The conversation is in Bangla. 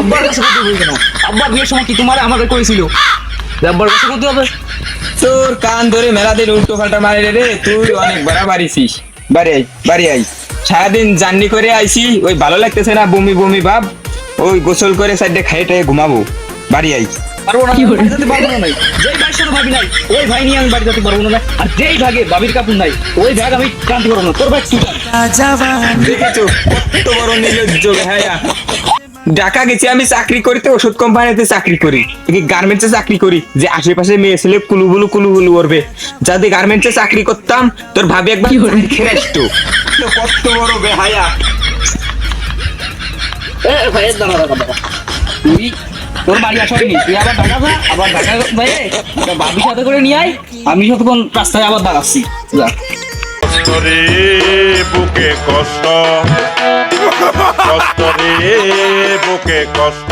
আব্বার কাছে করতে বলবে না আব্বা বিয়ের সময় কি তোমার আমাকে করেছিল আব্বার কাছে করতে হবে। তোর কান ধরে মেলা উল্টো পাল্টা মারে রে তুই অনেক বড় বাড়িছিস। বাড়ি আই বাড়ি আই সারাদিন জার্নি করে আইছি ওই ভালো লাগতেছে না বমি বমি ভাব। ওই গোসল করে সাইডে খাই টাই ঘুমাবো। বাড়ি আই পারব না বাড়ি যেতে পারব না যেই ভাইয়ের সাথে ভাবি নাই ওই ভাই নিয়ে আমি বাড়ি যেতে পারব না আর যেই ভাগে বাবির কাপড় নাই ওই ভাগ আমি ক্রান্তি করব না। তোর ভাগ তুই। দেখেছ কত বড় নির্লজ্জ ভাইয়া ঢাকা গেছি আমি চাকরি করি তো ওষুধ কোম্পানিতে চাকরি করি। গার্মেন্টসে চাকরি করি যে আশেপাশে মেয়ে ছেলে কুলুবুলু কুলুবুলু করবে। যাতে গার্মেন্টসে চাকরি করতাম তোর ভাবি একবার খেয়ে আসতো কত বড় বেহায়া। এ ভাই দাঁড়া দাঁড়া দাঁড়া। তুই তোর বাড়ি আসা হয়নি তুই আবার ঢাকা যা আবার ঢাকা ভাই বাবির সাথে করে নিয়ে আয় আমি যতক্ষণ রাস্তায় আবার দাঁড়াচ্ছি। যা। কষ্ট রে বুকে কষ্ট। কষ্ট রে বুকে কষ্ট।